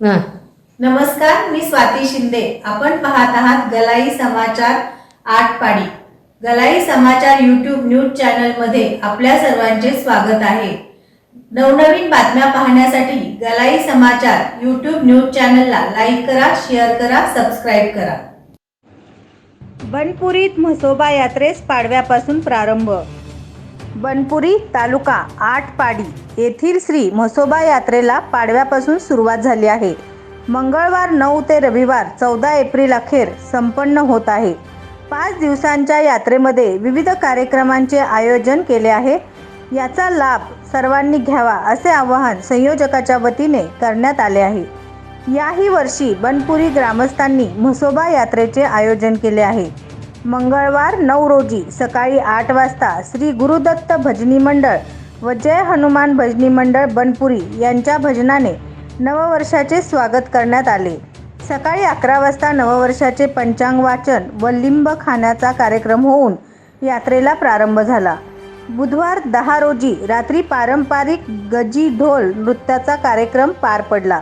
नमस्कार मी स्वाती शिंदे. आपण पाहत आहात गलाई समाचार आठ पाडी गलाई समाचार यूट्यूब न्यूज चॅनलमध्ये आपल्या सर्वांचे स्वागत आहे. नवनवीन बातम्या पाहण्यासाठी गलाई समाचार यूट्यूब न्यूज चॅनलला लाईक करा शेअर करा सबस्क्राईब करा. बनपुरीत म्हसोबा यात्रेस पाडव्यापासून प्रारंभ बनपुरी तालुका आठपाडी येथील श्री म्हसोबा यात्रेला पाडव्यापासून सुरुवात झाली आहे. मंगळवार नऊ ते रविवार चौदा एप्रिल अखेर संपन्न होत आहे. पाच दिवसांच्या यात्रेमध्ये विविध कार्यक्रमांचे आयोजन केले आहे. याचा लाभ सर्वांनी घ्यावा असे आवाहन संयोजकाच्या वतीने करण्यात आले आहे. याही वर्षी बनपुरी ग्रामस्थांनी म्हसोबा यात्रेचे आयोजन केले आहे. मंगळवार नऊ रोजी सकाळी आठ वाजता श्री गुरुदत्त भजनी मंडळ व जय हनुमान भजनी मंडळ बनपुरी यांच्या भजनाने नववर्षाचे स्वागत करण्यात आले. सकाळी अकरा वाजता नववर्षाचे पंचांग वाचन व लिंब खाण्याचा कार्यक्रम होऊन यात्रेला प्रारंभ झाला. बुधवार दहा रोजी रात्री पारंपरिक गजी ढोल नृत्याचा कार्यक्रम पार पडला.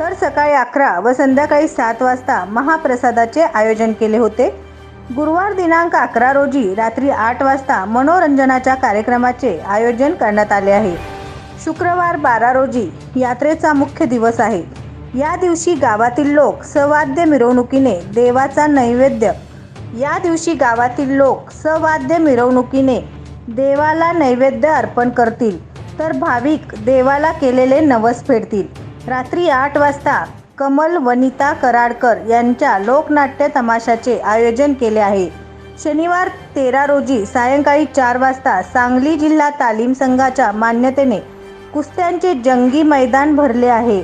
तर सकाळी अकरा व संध्याकाळी सात वाजता महाप्रसादाचे आयोजन केले होते. गुरुवार दिनांक अकरा रोजी रात्री आठ वाजता मनोरंजनाच्या कार्यक्रमाचे आयोजन करण्यात आले आहे. शुक्रवार बारा रोजी यात्रेचा मुख्य दिवस आहे. या दिवशी गावातील लोक सवाद्य मिरवणुकीने देवाचा नैवेद्य. या दिवशी गावातील लोक सवाद्य मिरवणुकीने देवाला नैवेद्य अर्पण करतील तर भाविक देवाला केलेले नवस फेडतील. रात्री आठ वाजता कमल वनिता कराडकर यांच्या लोकनाट्य तमाशाचे आयोजन केले आहे. शनिवार तेरा रोजी सायंकाळी चार वाजता सांगली जिल्हा तालीम संघाच्या मान्यतेने कुस्त्यांचे जंगी मैदान भरले आहे.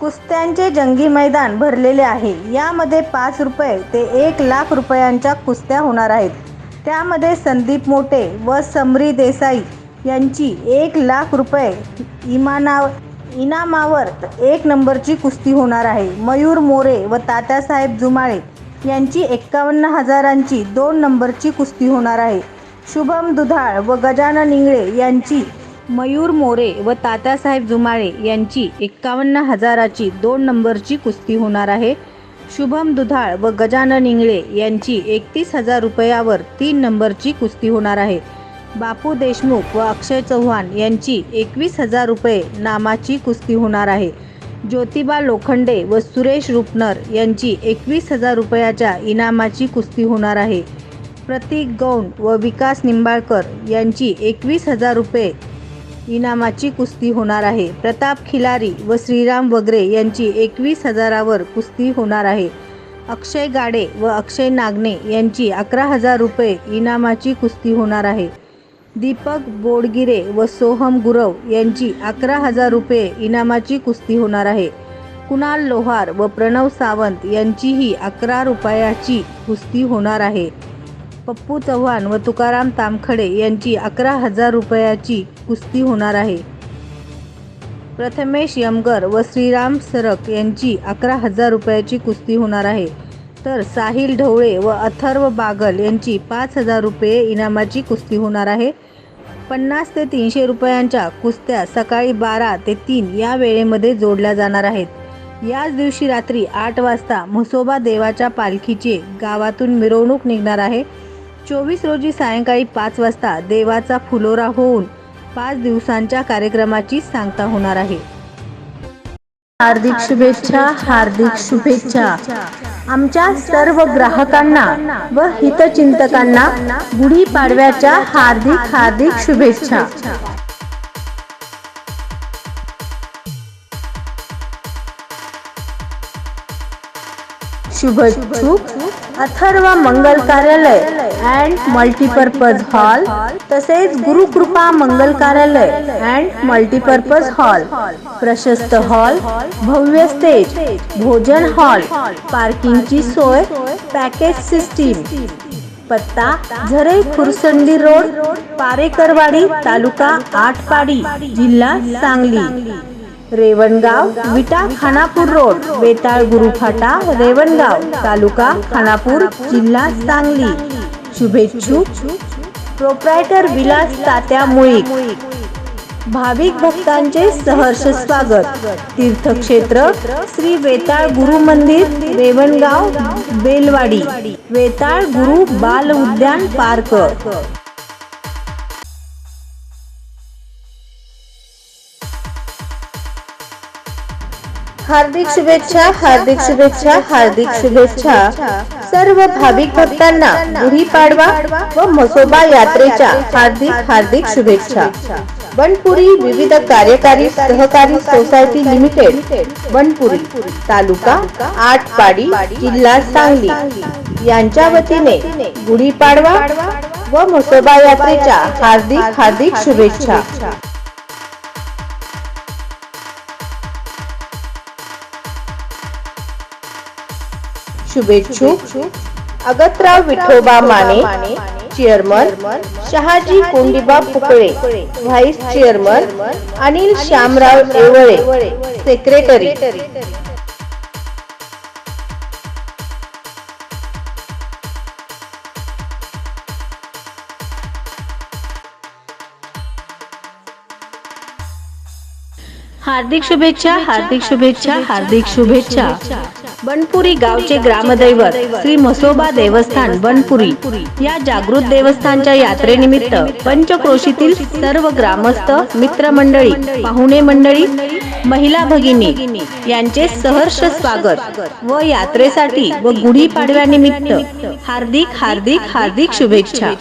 कुस्त्यांचे जंगी मैदान भरलेले आहे. यामध्ये पाच रुपये ते एक लाख रुपयांच्या कुस्त्या होणार आहेत. त्यामध्ये संदीप मोटे व समरी देसाई यांची एक लाख रुपये इमाना इनामावर एक नंबरची कुस्ती होणार आहे. मयूर मोरे व तात्यासाहेब जुमाळे यांची एक्कावन्न हजारांची दोन नंबरची कुस्ती होणार आहे. शुभम दुधाळ व गजानन इंगळे यांची मयूर मोरे व तात्यासाहेब जुमाळे यांची एक्कावन्न हजाराची दोन नंबरची कुस्ती होणार आहे. शुभम दुधाळ व गजानन इंगळे यांची एकतीस हजार रुपयावर तीन नंबरची कुस्ती होणार आहे. बापू देशमुख व अक्षय चव्हाण यांची एकवीस हजार रुपये नामाची कुस्ती होणार आहे. ज्योतिबा लोखंडे व सुरेश रुपनर यांची एकवीस हजार रुपयाच्या इनामाची कुस्ती होणार आहे. प्रतीक गौंड व विकास निंबाळकर यांची एकवीस हजार रुपये इनामाची कुस्ती होणार आहे. प्रताप खिलारी व श्रीराम वगरे यांची एकवीस हजारावर कुस्ती होणार आहे. अक्षय गाडे व अक्षय नागने यांची अकरा हजार रुपये इनामाची कुस्ती होणार आहे. दीपक बोडगिरे व सोहम गुरव यांची अकरा हजार रुपये इनामाची कुस्ती होणार आहे. कुणाल लोहार व प्रणव सावंत यांचीही अकरा रुपयाची कुस्ती होणार आहे. पप्पू चव्हाण व तुकाराम तामखडे यांची अकरा हजार रुपयाची कुस्ती होणार आहे. प्रथमेश यमगर व श्रीराम सरक यांची अकरा हजार रुपयाची कुस्ती होणार आहे. तर साहिल ढवळे व अथर्व बागल यांची पाच हजार रुपये इनामाची कुस्ती होणार आहे. पन्नास ते तीनशे रुपयांच्या कुस्त्या सकाळी बारा ते तीन या वेळेमध्ये जोडल्या जाणार आहेत. याच दिवशी रात्री आठ वाजता म्हसोबा देवाच्या पालखीचे गावातून मिरवणूक निघणार आहे. चोवीस रोजी सायंकाळी पाच वाजता देवाचा फुलोरा होऊन पाच दिवसांच्या कार्यक्रमाची सांगता होणार आहे. हार्दिक शुभेच्छा हार्दिक शुभेच्छा. आमच्या सर्व ग्राहकांना व हितचिंतकांना गुढीपाडव्याच्या हार्दिक हार्दिक शुभेच्छा. शुभच्छुक अथर्व मंगल कार्यालय अँड मल्टीपर्पज हॉल तसेच Gurukrupa Mangal Karyalay and multipurpose hall प्रशस्त हॉल भव्य स्टेज भोजन हॉल पार्किंगची सोय पॅकेज सिस्टीम पत्ता झरे खुरसंडी रोड पारेकरवाडी तालुका आटपाडी जिल्हा सांगली. रेवणगाव विटा खानापूर रोड बेताळ गुरुफाटा रेवणगाव तालुका खानापूर जिल्हा सांगली. शुभेच्छुक प्रोप्रायटर विलास तात्या मुळीक भाविक भक्तांचे सहर्ष स्वागत. तीर्थक्षेत्र श्री वेताळ गुरु मंदिर रेवणगाव बेलवाडी. वेताळ गुरु बाल उद्यान पार्क. हार्दिक शुभेच्छा हार्दिक शुभेच्छा हार्दिक शुभेच्छा. सर्व भाविक भक्तांना गुढीपाडवा व म्हसोबा यात्रेच्या हार्दिक हार्दिक शुभेच्छा. बनपुरी विविध कार्यकारी सहकारी सोसायटी लिमिटेड बनपुरी तालुका आटपाडी जिल्हा सांगली. यांच्या वतीने गुढीपाडवा व म्हसोबा यात्रेच्या हार्दिक हार्दिक शुभेच्छा. शुभेच्छुक Agatrao Vithoba Mane chairman Shahaji Kondiba Phukale vice chairman Anil Shyamrao Yevale secretary. हार्दिक शुभेच्छा हार्दिक शुभेच्छा हार्दिक शुभेच्छा. बनपुरी गावचे ग्रामदैवत श्री म्हसोबा देवस्थान बनपुरी या जागृत देवस्थानच्या यात्रेनिमित्त पंचक्रोशीतील सर्व ग्रामस्थ मित्रमंडळी पाहुणे मंडळी महिला भगिनी यांचे सहर्ष स्वागत व यात्रेसाठी व गुढीपाडव्यानिमित्त हार्दिक हार्दिक हार्दिक शुभेच्छा.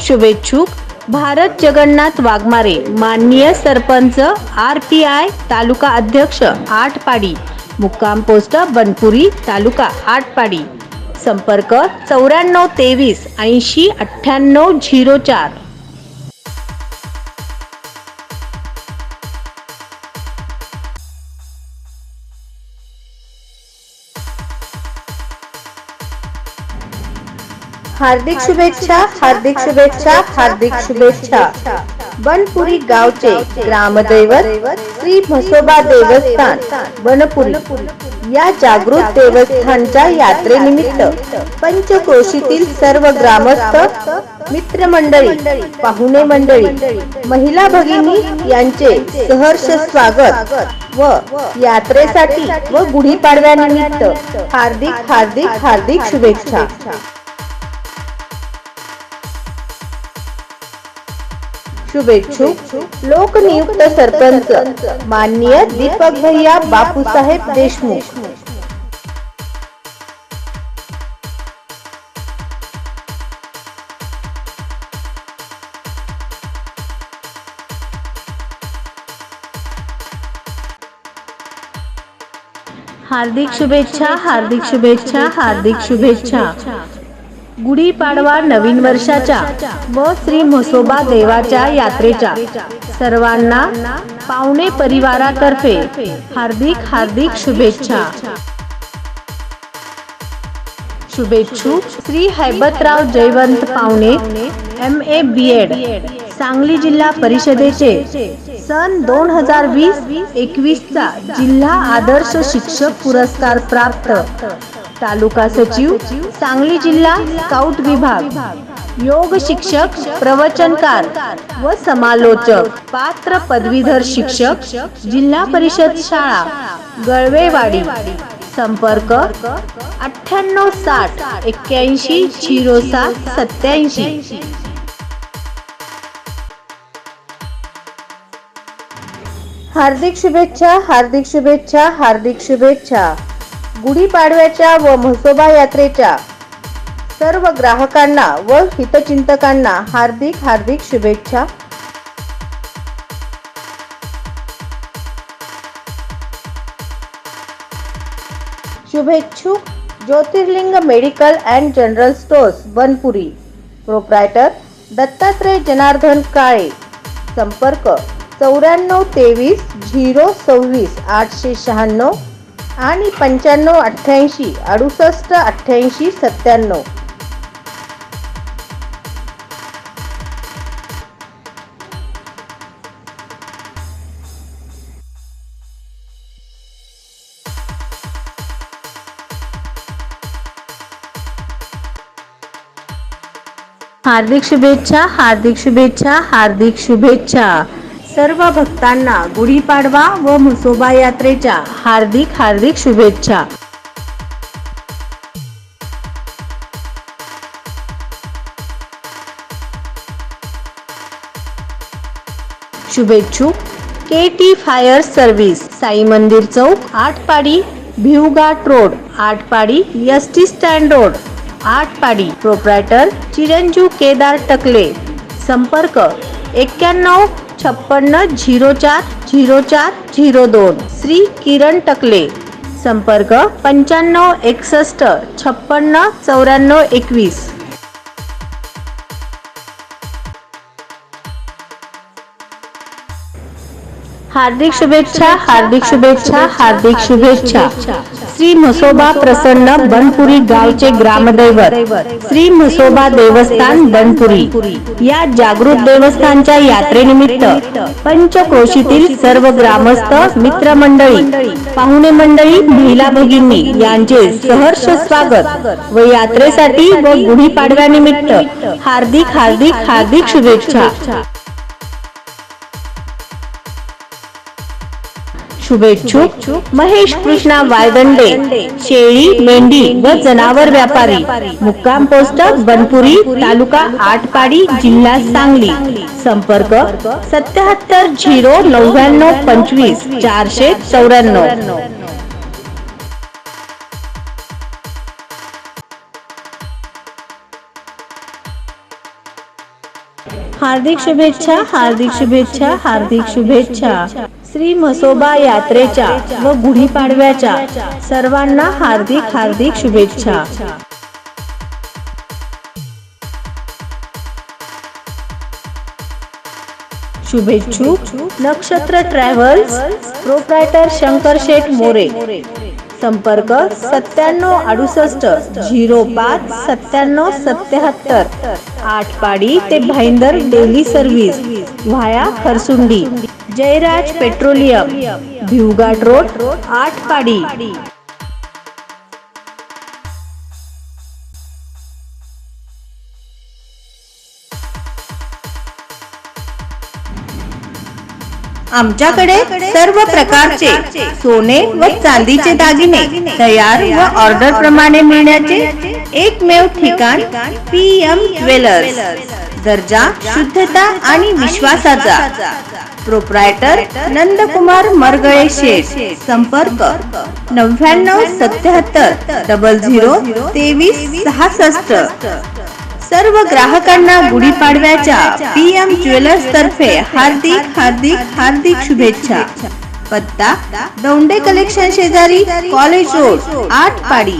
शुभेच्छुक भारत जगन्नाथ वाघमारे माननीय sarpanch R P I taluka अध्यक्ष आटपाडी मुक्काम पोस्ट बनपुरी तालुका आटपाडी. संपर्क चौऱ्याण्णव तेवीस ऐंशी अठ्ठ्याण्णव झिरो चार. हार्दिक शुभेच्छा हार्दिक शुभेच्छा हार्दिक शुभेच्छा. बनपुरी गावचे ग्रामदैवत श्री म्हसोबा देवस्थान बनपुरी. या जागृत देवस्थानच्या यात्रेनिमित्त पंचक्रोशीतील सर्व ग्रामस्थ मित्रमंडळी पाहुणे मंडळी महिला भगिनी यांचे सहर्ष स्वागत व यात्रेसाठी व गुढीपाडव्यानिमित्त हार्दिक हार्दिक हार्दिक शुभेच्छा. शुभेच्छुक लोकनियुक्त सरपंच. माननीय दीपक भैया बापूसाहेब देशमुख. हार्दिक शुभेच्छा हार्दिक शुभेच्छा हार्दिक शुभेच्छा. गुढीपाडवा नवीन वर्षाच्या व श्री म्हसोबा देवाच्या यात्रेच्या. सर्वांना पाहुणे परिवारातर्फे हार्दिक हार्दिक शुभेच्छा. शुभेच्छू Shri Haibatrao Jaywant Pawane M A B Ed Sangli जिल्हा परिषदेचे सन दोन हजार वीस एकवीसचा जिल्हा आदर्श शिक्षक पुरस्कार प्राप्त. तालुका सचिव सांगली जिल्हा स्काउट विभाग. योग शिक्षक प्रवचनकार व समालोचक पात्र पदवीधर शिक्षक जिल्हा परिषद शाळा गळवेवाडी. संपर्क अठ्ठ्याण्णव साठ एक्क्याऐंशी झिरो सात सत्याऐंशी हार्दिक शुभेच्छा हार्दिक शुभेच्छा हार्दिक शुभेच्छा. गुढीपाडव्याच्या व म्हसोबा यात्रेच्या सर्व ग्राहकांना व हितचिंतकांना हार्दिक हार्दिक शुभेच्छा. शुभेच्छुक Jyotirling medical and general stores Banpuri. Proprietor Dattatray Janardan Kale. संपर्क चौऱ्याण्णव तेवीस झिरो सव्वीस आठशे शहाण्णव आणि पंच्याण्णव अठ्ठ्याऐंशी अडुसष्ट अठ्ठ्याऐंशी सत्त्याण्णव. हार्दिक शुभेच्छा हार्दिक शुभेच्छा हार्दिक शुभेच्छा. सर्व भक्तांना गुढीपाडवा व म्हसोबा यात्रेच्या हार्दिक हार्दिक शुभेच्छा. शुभेच्छुक K T fire service Sai मंदिर चौक Atpadi Bhivghat road Atpadi S T stand road Atpadi proprietor चिरंजीव केदार टकले. संपर्क एक्क्याण्णव छप्पन्न झिरो चार झिरो चार झिरो दोन. श्री किरण टकले. संपर्क पंच्याण्णव एकसष्ट छप्पन्न चौऱ्याण्णव एकवीस. हार्दिक शुभेच्छा हार्दिक शुभेच्छा हार्दिक शुभेच्छा. श्री म्हसोबा प्रसन्न बनपुरी गावचे ग्रामदैवत. श्री म्हसोबा देवस्थान बनपुरी. या जागृत देवस्थानच्या यात्रेनिमित्त पंचक्रोशीतील सर्व ग्रामस्थ मित्रमंडळी पाहुणे मंडळी महिला भगिनी यांचे सहर्ष स्वागत व यात्रेसाठी व गुढीपाडव्यानिमित्त हार्दिक हार्दिक हार्दिक शुभेच्छा. शुभेच्छुक महेश कृष्णा वायदंडे शेळी मेंढी व जनावर व्यापारी. मुक्काम पोस्ट बनपुरी तालुका आटपाडी जिल्हा सांगली. संपर्क सत्याहत्तर झिरो नव्याण्णव पंचवीस चारशे चौऱ्याण्णव. हार्दिक शुभेच्छा हार्दिक शुभेच्छा हार्दिक शुभेच्छा. श्री म्हसोबा यात्रेच्या व गुढीपाडव्याच्या सर्वांना हार्दिक हार्दिक शुभेच्छा. शुभेच्छुक नक्षत्र ट्रॅव्हल्स प्रोप्रायटर शंकर शेठ मोरे. संपर्क सत्त्याण्णव अडुसष्ट झिरो पाच सत्त्याण्णव सत्याहत्तर आठ पाडी ते Bhayandar daily service via Kharsundi. Jayraj petroleum Bhivghat road Atpadi आमच्याकडे सर्व प्रकारचे सोने व चांदीचे दागिने तयार व ऑर्डर प्रमाणे मिळण्याचे एकमेव ठिकाण पी एम ज्वेलर्स दर्जा शुद्धता आणि विश्वासाचा. प्रोप्रायटर नंदकुमार मरगळे शेठ. संपर्क नव्याण्णव सत्याहत्तर डबल झिरो तेवीस सहासष्ट. सर्व ग्राहकांना गुढीपाडव्याच्या पी एम ज्वेलर्स तर्फे हार्दिक हार्दिक हार्दिक शुभेच्छा. पत्ता दौंडे कलेक्शन शेजारी कॉलेज रोड आठ पाडी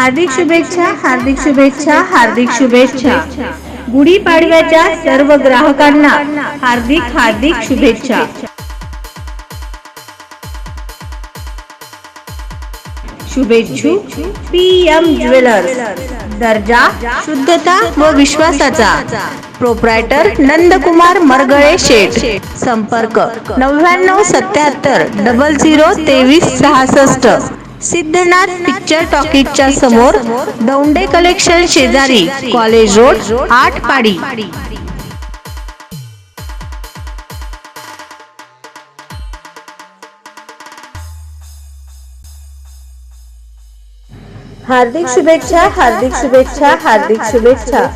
हार्दिक शुभेच्छा हार्दिक शुभेच्छा हार्दिक शुभेच्छा. गुढीपाडव्याच्या सर्व ग्राहकांना हार्दिक हार्दिक शुभेच्छा. शुभेच्छुक पी एम ज्वेलर्स. दर्जा शुद्धता व विश्वासाचा. प्रोप्रायटर नंदकुमार मरगळे शेठ. संपर्क नव्याण्णव सत्याहत्तर डबल झिरो तेवीस सहासष्ट. सिद्धनाथ पिक्चर टॉकीजच्या समोर दौंडे कलेक्शन शेजारी कॉलेज रोड आठ पाडी हार्दिक शुभेच्छा हार्दिक शुभेच्छा हार्दिक शुभेच्छा.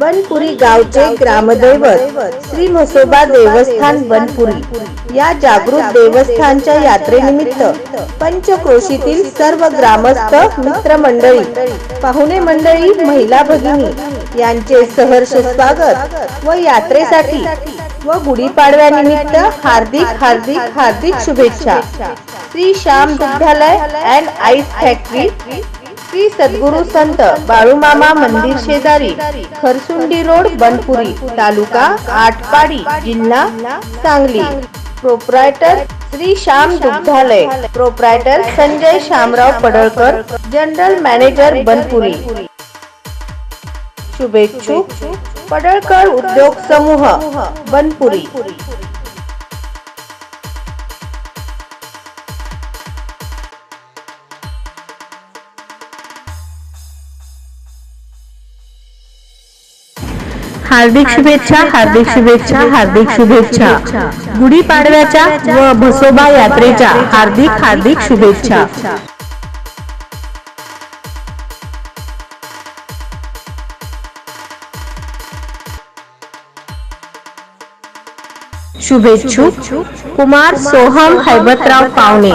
बनपुरी गावचे ग्रामदैवत श्री म्हसोबा देवस्थान बनपुरी या जागृत देवस्थानच्या यात्रेनिमित्त पंचक्रोशीतील सर्व ग्रामस्थ मित्रमंडळी पाहुणे मंडळी महिला भगिनी यांचे सहर्ष स्वागत व यात्रेसाठी व गुढीपाडव्यानिमित्त हार्दिक हार्दिक हार्दिक शुभेच्छा. Shri Shyam Dugdhalay and ice factory Shri Sadguru Sant Balumama मंदिर शेजारी खरसुंडी रोड बनपुरी तालुका आटपाडी जिल्हा सांगली. प्रोप्रायटर श्री श्याम दुग्धालय. Proprietor Sanjay Shyamrao Padalkar general manager Banpuri. शुभेच्छुक Padalkar उद्योग समूह बनपुरी. हार्दिक शुभेच्छा हार्दिक शुभेच्छा हार्दिक शुभेच्छा. गुढीपाडव्याच्या व भसोबा यात्रेच्या हार्दिक हार्दिक शुभेच्छा. शुभेच्छुक कुमार सोहम हैबतराव पावणे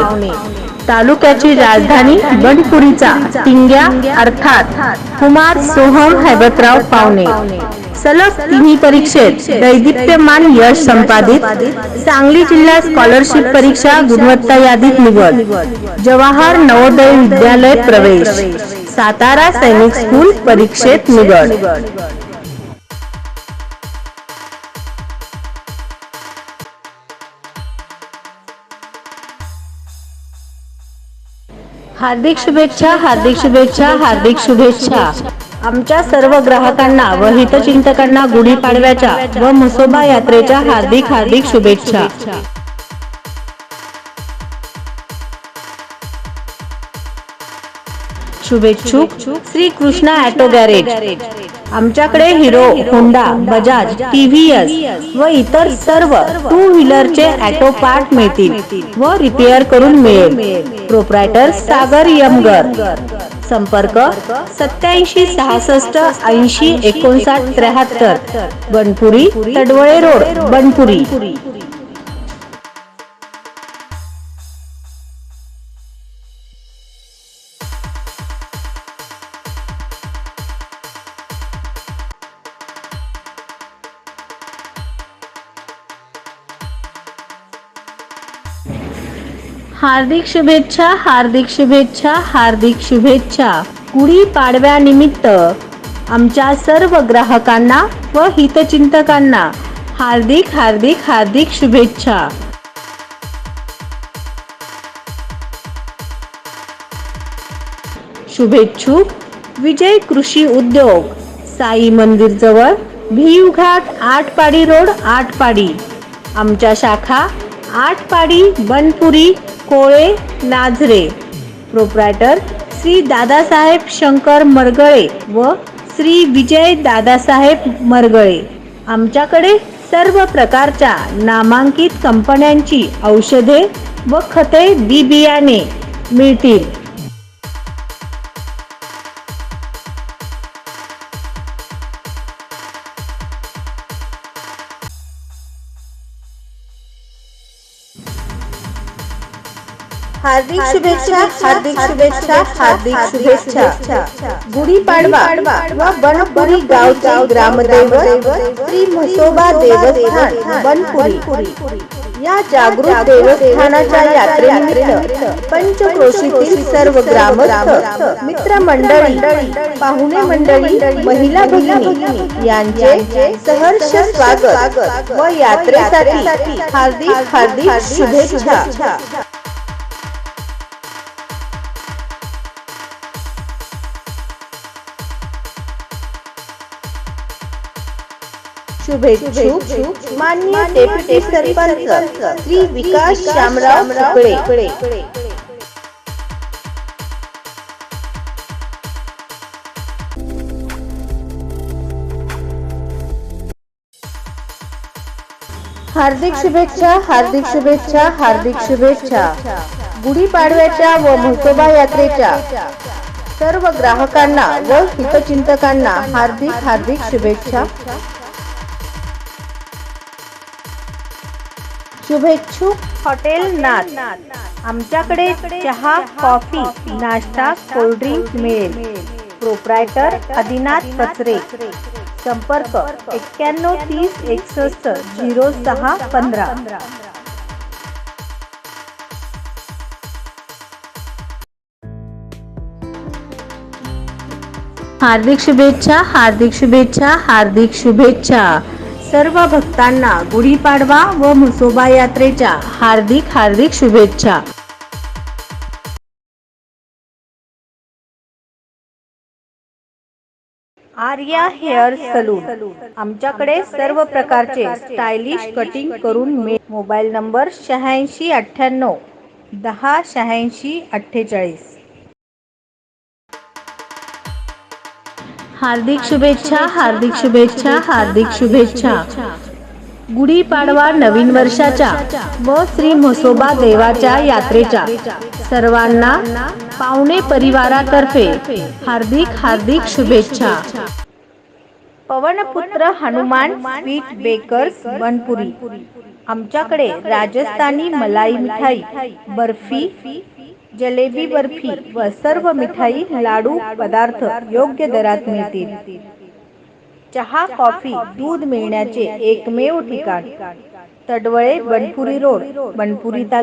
तालुक्याची राजधानी बनपुरीचा टिंग्या अर्थात कुमार सोहम हैबतराव पावणे. सलग तिन्ही परीक्षेत दैदिप्यमान यश संपादित. सांगली जिल्हा स्कॉलरशिप परीक्षा गुणवत्ता यादीत निवड. जवाहर नवोदय विद्यालय प्रवेश. सातारा सैनिक स्कूल परीक्षेत निवड. हार्दिक शुभेच्छा हार्दिक शुभेच्छा हार्दिक शुभेच्छा. आमच्या सर्व ग्राहकांना व हितचिंतकांना गुढीपाडव्याच्या व म्हसोबा यात्रेच्या हार्दिक हार्दिक शुभेच्छा. शुभेच्छुक श्री कृष्णा ऑटो गॅरेज. आमच्याकडे हिरो होंडा बजाज टीव्हीएस व इतर सर्व टू व्हीलरचे ऑटो पार्ट मिळतील व रिपेअर करून मिळेल. प्रोप्रायटर सागर यमगर. संपर्क सत्याऐंशी सहासष्ट ऐंशी एकोणसाठ त्र्याहत्तर. बनपुरी तडवळे रोड बनपुरी. हार्दिक शुभेच्छा हार्दिक शुभेच्छा हार्दिक शुभेच्छा. गुढी पाडव्यानिमित्त आमच्या सर्व ग्राहकांना व हितचिंतकांना हार्दिक हार्दिक हार्दिक शुभेच्छा. शुभेच्छुक विजय कृषी उद्योग साई मंदिर जवळ भीव घाट आटपाडी रोड आटपाडी. आमच्या शाखा आटपाडी बनपुरी कोळे नाझरे प्रोप्रायटर श्री दादासाहेब शंकर मरगळे व श्री विजय दादासाहेब मरगळे. आमच्याकडे सर्व प्रकारच्या नामांकित कंपन्यांची औषधे व खते बी बियाणे मिळतील. हार्दिक शुभेच्छा हार्दिक शुभेच्छा हार्दिक शुभेच्छा. गुढीपाडवा व बनपुरी गावचे ग्रामदैवत श्री म्हसोबा देवस्थान बनपुरी या जागृत देवस्थानाच्या यात्रेनिमित्त पंचक्रोशीतील सर्व ग्रामस्थ मित्रमंडळी पाहुणे मंडळी महिला भगिनी यांचे सहर्ष स्वागत व यात्रेसाठी हार्दिक हार्दिक शुभेच्छा. शुभेच्छुक। मान्य डेप्युटी सरपंच श्री विकास श्यामराव सुपळे हार्दिक शुभेच्छा हार्दिक शुभेच्छा हार्दिक शुभेच्छा। गुढीपाडव्याच्या व म्हसोबा यात्रेच्या सर्व ग्राहकांना व हितचिंतकांना हार्दिक हार्दिक शुभेच्छा। शुभेच्छुक हॉटेल नाथ. आमच्याकडे चहा कॉफी नाश्ता कोल्ड्रिंक मिळेल. प्रोप्रायटर आदिनाथ कचरे संपर्क एक्क्याण्णव तीस एकसष्ट झिरो सहा पंधरा. हार्दिक शुभेच्छा हार्दिक शुभेच्छा हार्दिक शुभेच्छा. सर्व भक्तांना गुढीपाडवा व म्हसोबा यात्रेच्या हार्दिक हार्दिक शुभेच्छा. Arya hair salon. आमच्याकडे सर्व प्रकारचे स्टायलिश कटिंग करून मोबाईल नंबर शहाऐंशी अठ्ठ्याण्णव दहा शहाऐंशी अठ्ठेचाळीस. हार्दिक शुभेच्छा हार्दिक शुभेच्छा हार्दिक शुभेच्छा. गुढीपाडवा नवीन वर्षाच्या व श्री म्हसोबा देवाच्या यात्रेच्या सर्वांना पाहुणे परिवारातर्फे हार्दिक हार्दिक शुभेच्छा. पवनपुत्र हनुमान स्वीट बेकर्स बनपुरी आमच्याकडे राजस्थानी मलाई मिठाई बर्फी जलेबी बर्फी व सर्व मिठाई लाडू पदार्थ योग्य दरात मिळतील. चहा कॉफी दूध मिळण्याचे एकमेव ठिकाण तडवळे बनपुरी रोड बनपुरी